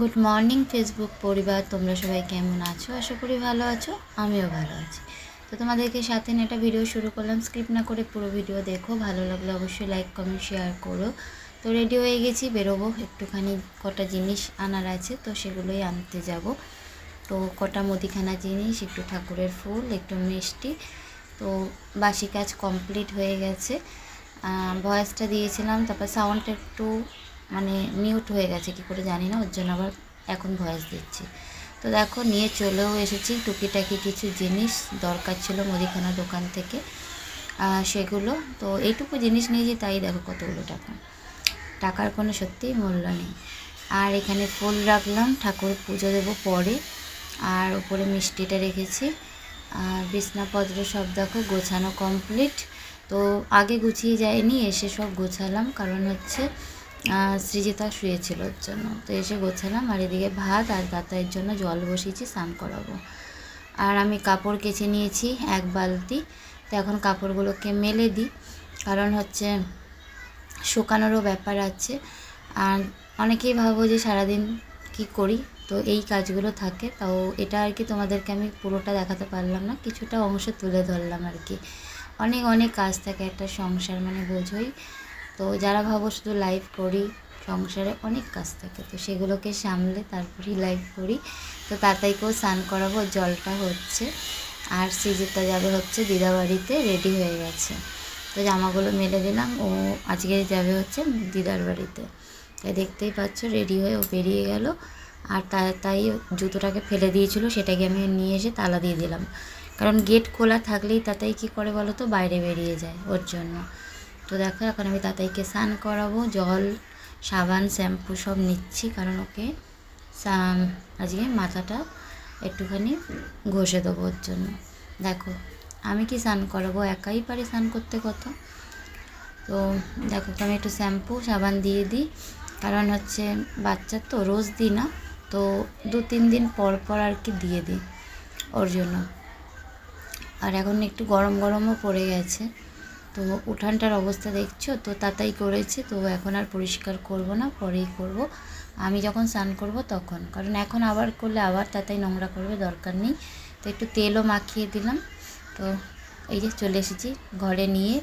Good morning Facebook পরিবার। তোমরা সবাই কেমন আছো? আশা করি ভালো আছো, আমিও ভালো আছি। তো তোমাদেরকে সাথে নিয়ে একটা ভিডিও শুরু করলাম। স্কিপ না করে পুরো ভিডিও দেখো। ভালো লাগলে অবশ্যই লাইক কমেন্ট শেয়ার করো। তো রেডি হয়ে গেছি, বেরোবো। একটুখানি কটা জিনিস আনার আছে, তো সেগুলোই আনতে যাব। তো কটা মুদিখানা জিনিস, একটু ঠাকুরের ফুল, একটু মিষ্টি। তো বাসি কাজ কমপ্লিট হয়ে গেছে। ভয়েসটা দিয়েছিলাম, তারপর সাউন্ডটা একটু মানে মিউট হয়ে গেছে, কি করে জানি না, ওর জন্য আবার এখন ভয়েস দিচ্ছি। তো দেখো, নিয়ে চলেও এসেছি, টুকিটাকি কিছু জিনিস দরকার ছিল মুদিখানা দোকান থেকে সেগুলো। তো এইটুকু জিনিস নিয়েছি, তাই দেখো কতগুলো টাকা। টাকার কোনো সত্যিই মূল্য নেই। আর এখানে ফুল রাখলাম, ঠাকুর পুজো দেবো পরে। আর উপরে মিষ্টিটা রেখেছি। বিছনাপত্র সব দেখো, গোছানো কমপ্লিট তো আগে গুছিয়ে যায়নি এসে সব গোছালাম। কারণ হচ্ছে সৃজিতা শুয়েছিল ওর জন্য। তো এসে গোছালাম, আর এদিকে ভাত আর দাতায়ের জন্য জল বসিয়েছি, স্নান করাবো। আর আমি কাপড় কেচে নিয়েছি, এক বালতি। তো এখন কাপড়গুলোকে মেলে দিই। কারণ হচ্ছে, শুকানোরও ব্যাপার আছে। আর অনেকেই ভাবো যে সারাদিন কি করি? তো এই কাজগুলো থাকে। তাও এটা আর কি তোমাদেরকে আমি পুরোটা দেখাতে পারলাম না, কিছুটা অংশ তুলে ধরলাম আর কি। অনেক অনেক কাজ থাকে একটা সংসার মানে বোঝোই। তো যারা ভাবো শুধু লাইভ করি, সংসারে অনেক কাজ থাকে। তো সেগুলোকে সামলে তারপরেই লাইভ করি। তো তাতাইকেও স্নান করাবো, জলটা হচ্ছে। আর সিজিতা যাবে হচ্ছে দিদাবাড়িতে রেডি হয়ে গেছে। তো জামাগুলো মেলে দিলাম, ও আজকে যাবে হচ্ছে দিদার বাড়িতে। তাই দেখতেই পাচ্ছ রেডি হয়ে ও বেরিয়ে গেল। আর তা, তাই জুতোটাকে ফেলে দিয়েছিল, সেটাকে আমি নিয়ে এসে তালা দিয়ে দিলাম। কারণ গেট খোলা থাকলেই তাতাই কী করে বলো তো? বাইরে বেরিয়ে যায় ওর জন্য। তো দেখো, এখন আমি তাতাইকে স্নান করাবো, জল, সাবান, শ্যাম্পু সব নিচ্ছি, কারণ ওকে আজকে মাথাটা একটুখানি ঘষে দেবো ওর জন্য। দেখো, আমি কি স্নান করাবো? একাই পারি স্নান করতে কত? তো দেখো আমি একটু শ্যাম্পু, সাবান দিয়ে দিই। কারণ হচ্ছে বাচ্চার তো রোজ দিই না। তো দু তিন দিন পর পর আর কি দিয়ে দিই ওর জন্য। আর এখন একটু গরম গরমও পড়ে গেছে। তো উঠানটার অবস্থা দেখছ? তো তাতাই করেছে। তো এখন আর পরিষ্কার করব না, পরেই করব। আমি যখন স্নান করব তখন। কারণ এখন আবার করলে আবার তাতাই নোংরা করবে দরকার নেই। তো একটু তেলও মাখিয়ে দিলাম। তো এই যে চলে এসেছি ঘরে নিয়ে।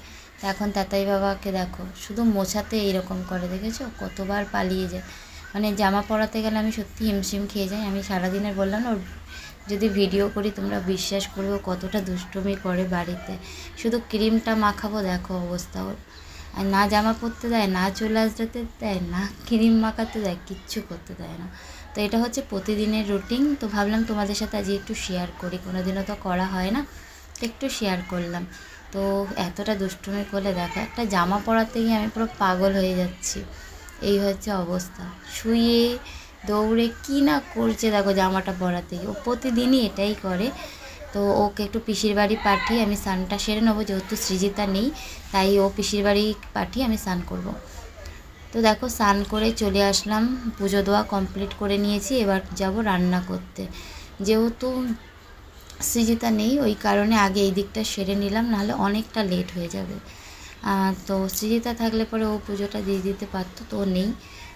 এখন তাতাই বাবাকে দেখো, শুধু মোছাতে এইরকম করে, দেখেছ? কতবার পালিয়ে যায়। মানে জামা পরাতে গেলে আমি সত্যি হিমশিম খেয়ে যাই। আমি সারাদিনের বললাম ওর যদি ভিডিও করি, তোমরা বিশ্বাস করবে কতটা দুষ্টুমি করে বাড়িতে। শুধু ক্রিমটা মাখাবো, দেখো অবস্থা ওর। আর না জামা পরতে দেয়, না চলে আসতে দেয়, না ক্রিম মাখাতে দেয়, কিচ্ছু করতে দেয় না। তো এটা হচ্ছে প্রতিদিনের রুটিন। তো ভাবলাম তোমাদের সাথে আজকে একটু শেয়ার করি। কোনো দিনও তো করা হয় না, তো একটু শেয়ার করলাম। তো এতটা দুষ্টুমি করলে দেখো, একটা জামা পরাতে গিয়ে আমি পুরো পাগল হয়ে যাচ্ছি। এই হচ্ছে অবস্থা। শুয়ে, দৌড়ে কি না করছে দেখো জামাটা পরাতে। ও প্রতিদিনই এটাই করে। তো ওকে একটু পিসির বাড়ি পাঠিয়ে আমি স্নানটা সেরে নেব, যেহেতু সৃজিতা নেই, তাই ও পিসির বাড়ি পাঠিয়ে আমি স্নান করব। তো দেখো স্নান করে চলে আসলাম, পুজো দেওয়া কমপ্লিট করে নিয়েছি, এবার যাব রান্না করতে। যেহেতু সৃজিতা নেই, ওই কারণে আগে এই দিকটা সেরে নিলাম, নাহলে অনেকটা লেট হয়ে যাবে। তো সৃজিতা থাকলে পরে ও পুজোটা দিয়ে দিতে পারতো, তো নেই।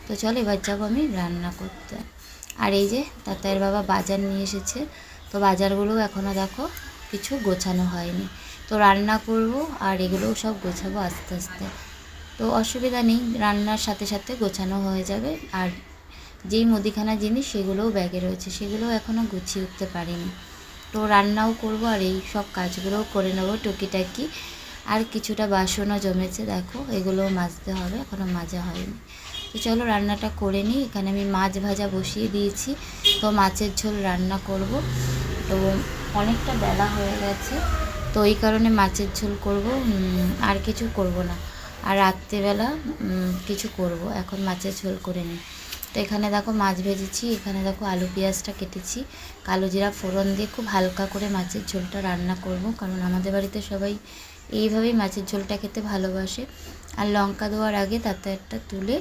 তো চলো এবার যাব আমি রান্না করতে। আর এই যে তাতায়ের বাবা বাজার নিয়ে এসেছে, তো বাজারগুলো এখনও দেখো কিছু গোছানো হয়নি। তো রান্না করব আর এগুলোও সব গোছাবো আস্তে আস্তে। তো অসুবিধা নেই, রান্নার সাথে সাথে গোছানো হয়ে যাবে। আর যেই মুদিখানা জিনিস সেগুলোও ব্যাগে রয়েছে, সেগুলোও এখনও গুছিয়ে উঠতে পারিনি। তো রান্নাও করব আর এই সব কাজগুলোও করে নেব টুকিটাকি। আর কিছুটা বাসনও জমেছে, দেখো। এগুলোও মাজতে হবে এখনও মাজা হয়নি। তো চলো রান্নাটা করে নিই। এখানে আমি মাছ ভাজা বসিয়ে দিয়েছি। তো মাছের ঝোল রান্না করব। তো অনেকটা বেলা হয়ে গেছে। তো এই কারণে মাছের ঝোল করব। আর কিছু করব না। আর রাত্রেবেলা কিছু করব। এখন মাছের ঝোল করে নিই। তো এখানে দেখো মাছ ভেজেছি। এখানে দেখো আলু পেঁয়াজটা কেটেছি। কালো জিরা ফোড়ন দিয়ে খুব হালকা করে মাছের ঝোলটা রান্না করব। কারণ আমাদের বাড়িতে সবাই এইভাবেই মাছের ঝোলটা খেতে ভালোবাসে। আর লঙ্কা দেওয়ার আগে তাতে একটা তুলে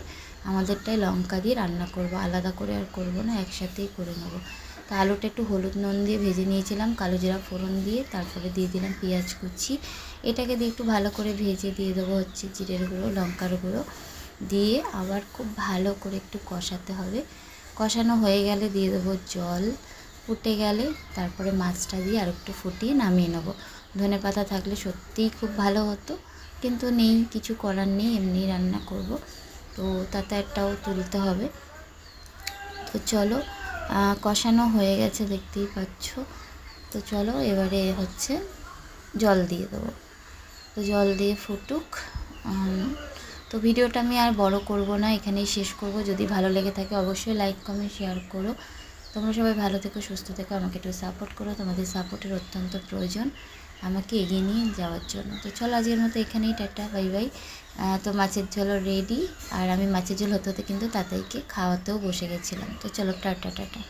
আমাদেরটাই লঙ্কা দিয়ে রান্না করব। আলাদা করে আর করব না, একসাথেই করে নেব। তো আলুটা একটু হলুদ নুন দিয়ে ভেজে নিয়েছিলাম, কালো জিরা ফোড়ন দিয়ে, তারপরে দিয়ে দিলাম পেঁয়াজ কুচি। এটাকে দিয়ে একটু ভালো করে ভেজে দিয়ে দেবো হচ্ছে জিরের গুঁড়ো, লঙ্কার গুঁড়ো। দিয়ে আবার খুব ভালো করে একটু কষাতে হবে। কষানো হয়ে গেলে দিয়ে দেবো জল, ফুটে গেলে তারপরে মাছটা দিয়ে আর একটু ফুটিয়ে নামিয়ে নেব। ধনে পাতা থাকলে সত্যিই খুব ভালো হতো। কিন্তু নেই, কিছু করার নেই এমনি রান্না করব। তো তাতে একটাও তুলতে হবে। তো চলো কষানো হয়ে গেছে, দেখতেই পাচ্ছ। তো চলো, এবারে হচ্ছে জল দিয়ে দেবো। তো জল দিয়ে ফুটুক। তো ভিডিওটা আমি আর বড় করব না, এখানেই শেষ করব। যদি ভালো লেগে থাকে, অবশ্যই লাইক, কমেন্ট, শেয়ার করো। তোমরা সবাই ভালো থেকো, সুস্থ থেকো, আমাকে একটু সাপোর্ট করো। তোমাদের সাপোর্টের অত্যন্ত প্রয়োজন। আমাকে এগিয়ে নিয়ে যাওয়ার জন্য। তো চলো আজকের মতো এখানেই টাটা, বাই বাই। তো মাছের ঝোলও রেডি আর আমি মাছের ঝোল হতে হতে কিন্তু তাতাইকে খাওয়াতেও বসে গেছিলাম। তো চলো টাটা টাটা।